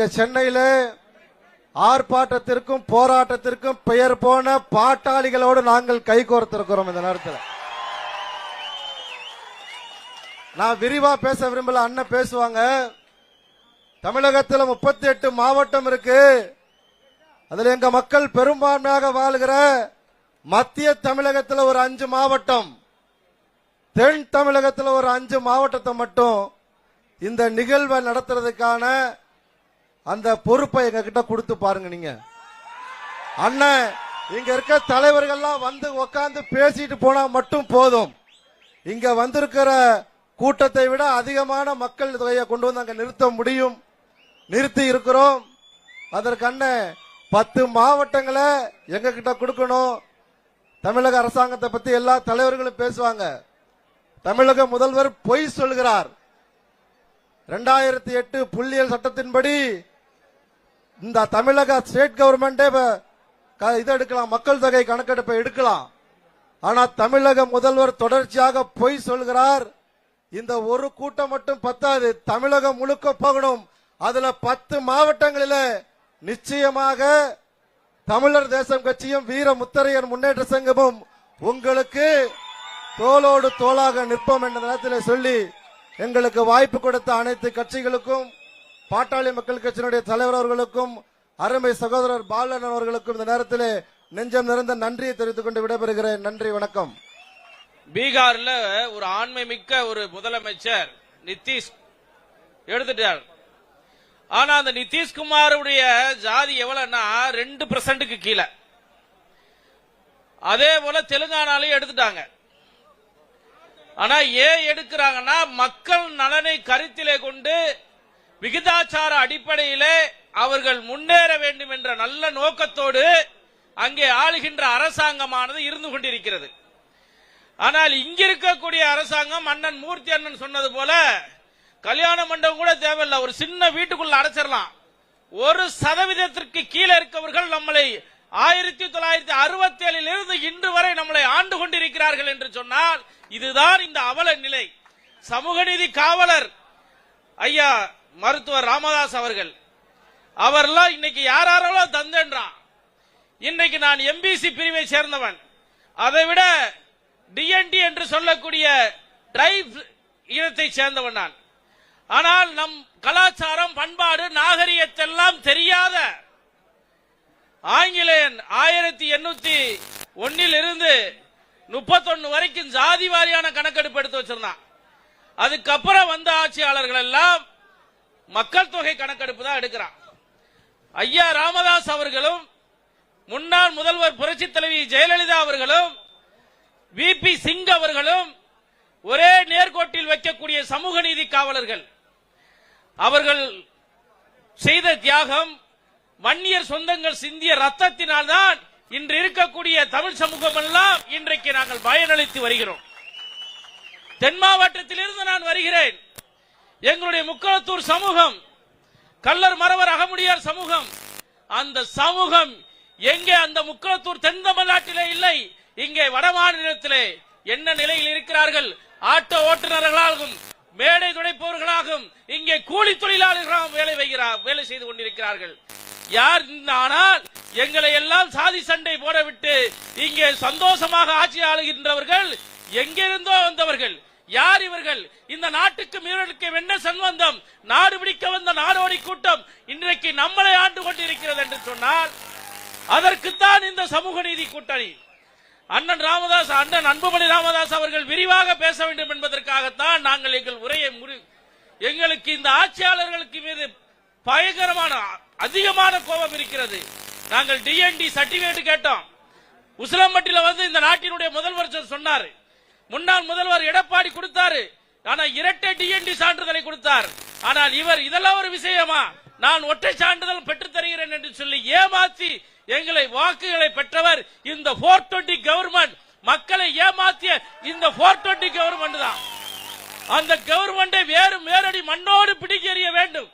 இங்க சென்னையில ஆர்ப்பாட்டத்திற்கும் போராட்டத்திற்கும் பெயர் போன பாட்டாளிகளோடு நாங்கள் கைகோர்த்திருக்கிறோம் இந்த நேரத்தில். நான் விரிவா பேச விரும்பல அண்ணன் பேசுவாங்க. தமிழகத்தில் முப்பத்தி எட்டு மாவட்டம் இருக்கு. அதுல எங்க மக்கள் பெரும்பான்மையாக வாழ்கிற மத்திய தமிழகத்தில் ஒரு அஞ்சு மாவட்டம். தென் தமிழகத்தில் ஒரு அஞ்சு மாவட்டத்தை மட்டும் இந்த நிகழ்வை நடத்துறதுக்கான அந்த பொறுப்பை எங்க கிட்ட கொடுத்து பாருங்க நீங்க. அண்ணன் இங்க இருக்க தலைவர்கள்லாம் வந்து உக்காந்து பேசிட்டு போனா மட்டும் போதும். இங்க வந்திருக்கிற கூட்டத்தை விட அதிகமான மக்கள் தொகையை கொண்டு வந்து அங்க நிறுத்த முடியும். நிறுத்தி இருக்கிறோம். அதற்கு அண்ணன் பத்து மாவட்டங்களை எங்க கிட்ட கொடுக்கணும். தமிழக அரசாங்கத்தை பத்தி எல்லா தலைவர்களும் பேசுவாங்க. தமிழக முதல்வர் பொய் சொல்கிறார் ரெண்டாயிரத்தி எட்டு புள்ளியல் சட்டத்தின்படி இந்த தமிழக ஸ்டேட் கவர்மெண்டே இது எடுக்கலாம். மக்கள் தொகை கணக்கெடுப்பை எடுக்கலாம். ஆனா தமிழக முதல்வர் தொடர்ச்சியாக பொய் சொல்கிறார். இந்த ஒரு கூட்டம் மட்டும் பத்தாது. தமிழகம் முழுக்க போகணும். அதுல பத்து மாவட்டங்களில நிச்சயமாக தமிழர் தேசம் கட்சியும் வீர முத்தரையர் முன்னேற்ற சங்கமும் உங்களுக்கு தோளோடு தோளாக நிற்போம் என்ற நேரத்தில் சொல்லி எங்களுக்கு வாய்ப்பு கொடுத்த அனைத்து கட்சிகளுக்கும் பாட்டாளி மக்கள் கட்சியினுடைய தலைவர் அவர்களுக்கும் அருமை சகோதரர் பாலன் அவர்களுக்கும் இந்த நேரத்தில் நெஞ்சம் நிறைந்த நன்றியை தெரிவித்துக் கொண்டு விடைபெறுகிறேன். நன்றி வணக்கம். பீகார்ல ஒரு ஆண்மை மிக்க ஒரு முதலமைச்சர் நிதிஷ் எடுத்துட்டார். ஆனா அந்த நிதிஷ்குமாருடைய ஜாதி எவ்வளவுன்னா ரெண்டு பெர்சன்ட்டுக்கு கீழே. அதே போல தெலுங்கானாலையும் எடுத்துட்டாங்க. ஆனா ஏன் எடுக்கிறாங்கன்னா மக்கள் நலனை கருத்திலே கொண்டு விகிதாச்சார அடிப்படையிலே அவர்கள் முன்னேற வேண்டும் என்ற நல்ல நோக்கத்தோடு அங்கே ஆளுகின்ற அரசாங்கமானது இருந்து கொண்டிருக்கிறது. ஆனால் இங்கிருக்கக்கூடிய அரசாங்கம் அண்ணன் மூர்த்தி அண்ணன் சொன்னது போல கல்யாண மண்டபம் கூட தேவையில்லை. ஒரு சின்ன வீட்டுக்குள்ள அடைச்சிடலாம். ஒரு சதவீதத்திற்கு கீழே இருக்கவர்கள் நம்மளை ஆயிரத்தி தொள்ளாயிரத்தி அறுபத்தி ஏழில் இருந்து இன்று வரை நம்மளை ஆண்டு கொண்டிருக்கிறார்கள் என்று சொன்னால் இதுதான் இந்த அவல நிலை. சமூக நீதி காவலர் ஐயா மருத்துவர் ராமதாஸ் அவர்கள். அவர்லாம் இன்னைக்கு யாராரோ தந்தன்றான் இன்னைக்கு நான் எம்பிசி பிரிவை சேர்ந்தவன். அதை விட டிஎன்டி என்று சொல்லக்கூடிய டிரைவ் இனத்தை சேர்ந்தவன் நான். ஆனால் நம் கலாச்சாரம் பண்பாடு நாகரிகத்தெல்லாம் தெரியாத ஆங்கிலேயன் ஆயிரத்தி எண்ணூத்தி ஒன்னில் இருந்து முப்பத்தொன்னு வரைக்கும் ஜாதி வாரியான கணக்கெடுப்பு எடுத்து வச்சிருந்தான். அதுக்கப்புறம் வந்த ஆட்சியாளர்கள் எல்லாம் மக்கள் தொகை கணக்கெடுப்பு தான் எடுக்கிறான். ஐயா ராமதாஸ் அவர்களும் முன்னாள் முதல்வர் புரட்சி தலைவி ஜெயலலிதா அவர்களும் விபி சிங் அவர்களும் ஒரே நேர்கோட்டில் வைக்கக்கூடிய சமூக நீதி காவலர்கள். அவர்கள் செய்த தியாகம் வன்னியர் சொந்தங்கள் சிந்திய ரத்தத்தினால் தான் இன்று இருக்கக்கூடிய தமிழ் சமூகம் எல்லாம் இன்றைக்கு நாங்கள் பயனளித்து வருகிறோம். தென் மாவட்டத்திலிருந்து நான் வருகிறேன். எங்களுடைய முக்களத்தூர் சமூகம் கல்லர் மறவர் அகமுடியார் சமூகம் அந்த சமூகம் எங்கே அந்த முக்களத்தூர் தென் தமிழ்நாட்டிலே இல்லை இங்கே வட மாநிலத்திலே என்ன நிலையில் இருக்கிறார்கள்? ஆட்டோ ஓட்டுநர்களாகவும் மேடை துடைப்பவர்களாகவும் இங்கே கூலி தொழிலாளர்களாகவும் வேலை வைக்கிறார் வேலை செய்து கொண்டிருக்கிறார்கள். யார் ஆனால்? எங்களை எல்லாம் சாதி சண்டை போடவிட்டு இங்கே சந்தோஷமாக ஆட்சி ஆளுகின்றவர்கள் எங்கிருந்தோ வந்தவர்கள். யார் இவர்கள்? இந்த நாட்டுக்கு மீறலுக்கு என்ன சம்பந்தம்? நாடு பிடிக்க வந்த நாடோடி கூட்டம் இன்றைக்கு நம்மளை ஆண்டு கொண்டிருக்கிறது என்று சொன்னால் அதற்குத்தான் இந்த சமூக நீதி கூட்டணி. அண்ணன் ராமதாஸ் அண்ணன் அன்புமணி ராமதாஸ் அவர்கள் விரிவாக பேச வேண்டும் என்பதற்காகத்தான் நாங்கள் எங்கள் உரையை முடி எங்களுக்கு இந்த ஆட்சியாளர்களுக்கு மீது பயங்கரமான அதிகமான கோபம் இருக்கிறது. நாங்கள் டிஎன்டி சர்டிபிகேட் கேட்டோம். உசிலம்பட்டியில வந்து இந்த நாட்டினுடைய முதல்வர் சொன்னார் சொன்னாரு. முன்னாள் முதல்வர் எடப்பாடி கொடுத்தாரு. ஆனா இரட்டை டிஎன்டி சான்றிதழை கொடுத்தார். ஆனால் இவர் இதெல்லாம் ஒரு விஷயமா? நான் ஒற்றை சான்றிதழ் பெற்று தருகிறேன் என்று சொல்லி ஏமாத்தி எங்களை வாக்குகளை பெற்றவர் இந்த போர் டுவெண்டி கவர்மெண்ட் மக்களை ஏமாத்திய இந்த போர் டுவெண்டி கவர்மெண்ட் தான். அந்த கவர்மெண்டை வேறு மேலடி மண்ணோடு பிடிக்க எறிய வேண்டும்.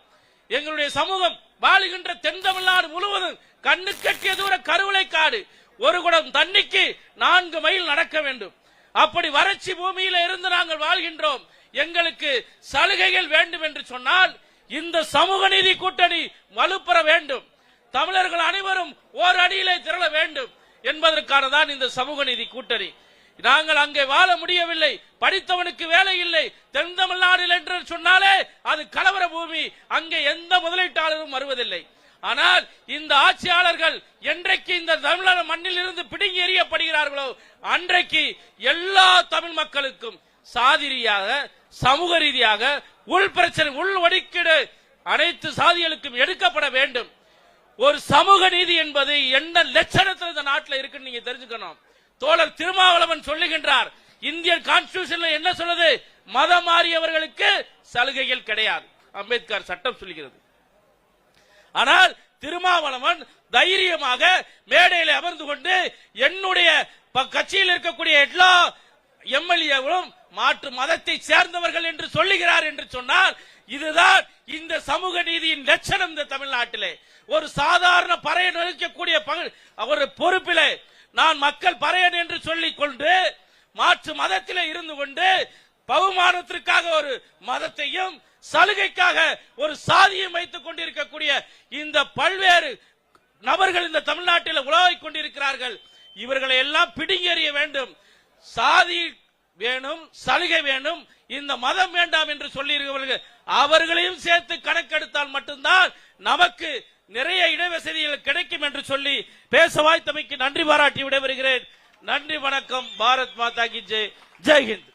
எங்களுடைய சமூகம் வாழுகின்ற தென் தமிழ்நாடு முழுவதும் கண்ணு கட்டிய தூர கருவளை காடு ஒரு குடம் தண்ணிக்கு நான்கு மைல் நடக்க வேண்டும். அப்படி வறட்சி பூமியில இருந்து நாங்கள் வாழ்கின்றோம். எங்களுக்கு சலுகைகள் வேண்டும் என்று சொன்னால் இந்த சமூக நீதி கூட்டணி வலுப்பெற வேண்டும். தமிழர்கள் அனைவரும் ஓர் அடியிலே திரள வேண்டும் என்பதற்கானதான் இந்த சமூக நீதி கூட்டணி. நாங்கள் அங்கே வாழ முடியவில்லை படித்தவனுக்கு வேலை இல்லை தென் தமிழ்நாடு என்று சொன்னாலே அது கலவர பூமி. அங்கே எந்த முதலீட்டாளரும் வருவதில்லை. ஆனால் இந்த ஆட்சியாளர்கள் என்றைக்கு இந்த தமிழக மண்ணில் இருந்து பிடுங்கி எறியப்படுகிறார்களோ அன்றைக்கு எல்லா தமிழ் மக்களுக்கும் சாதி ரீதியாக சமூக ரீதியாக உள் பிரச்சனை உள் ஒதுக்கீடு அனைத்து சாதிகளுக்கும் எடுக்கப்பட வேண்டும். ஒரு சமூக நீதி என்பது என்ன லட்சணத்தில் இந்த நாட்டில் இருக்குன்னு நீங்க தெரிஞ்சுக்கணும். தோழர் திருமாவளவன் சொல்லுகின்றார் இந்தியன் கான்ஸ்டியூஷன்ல என்ன சொல்லுது? மதம் மாறியவர்களுக்கு சலுகைகள் கிடையாது. அம்பேத்கர் சட்டம் சொல்லுகிறது. ஆனால் திருமாவளவன் தைரியமாக மேடையில் அமர்ந்து கொண்டு என்னுடைய ப- கட்சியில் இருக்கக்கூடிய எல்லா எம்எல்ஏவும் மாற்று மதத்தை சேர்ந்தவர்கள் என்று சொல்லுகிறார் என்று சொன்னால் இதுதான் இந்த சமூக நீதியின் லட்சணம் இந்த தமிழ்நாட்டிலே. ஒரு சாதாரண பறையன் இருக்கக்கூடிய ஒரு பொறுப்பிலே நான் மக்கள் பறையன் என்று சொல்லிக் கொண்டு மாற்று மதத்திலே இருந்து கொண்டு பகுமானத்திற்காக ஒரு மதத்தையும் சலுகைக்காக ஒரு சாதியும் வைத்துக் கொண்டிருக்கக்கூடிய இந்த பல்வேறு நபர்கள் இந்த தமிழ்நாட்டில் உலகிக் கொண்டிருக்கிறார்கள். இவர்களை எல்லாம் பிடுங்கி வேண்டும். சாதி வேணும் சலுகை வேணும் இந்த மதம் வேண்டாம் என்று சொல்லியிருக்கவர்கள் அவர்களையும் சேர்த்து கணக்கெடுத்தால் மட்டும்தான் நமக்கு நிறைய இடவசதிகள் கிடைக்கும் என்று சொல்லி பேச வாய்த்தமைக்கு நன்றி பாராட்டி விடைபெறுகிறேன். நன்றி வணக்கம். பாரத் மாதா கி ஜெய். ஜெய் ஹிந்த்.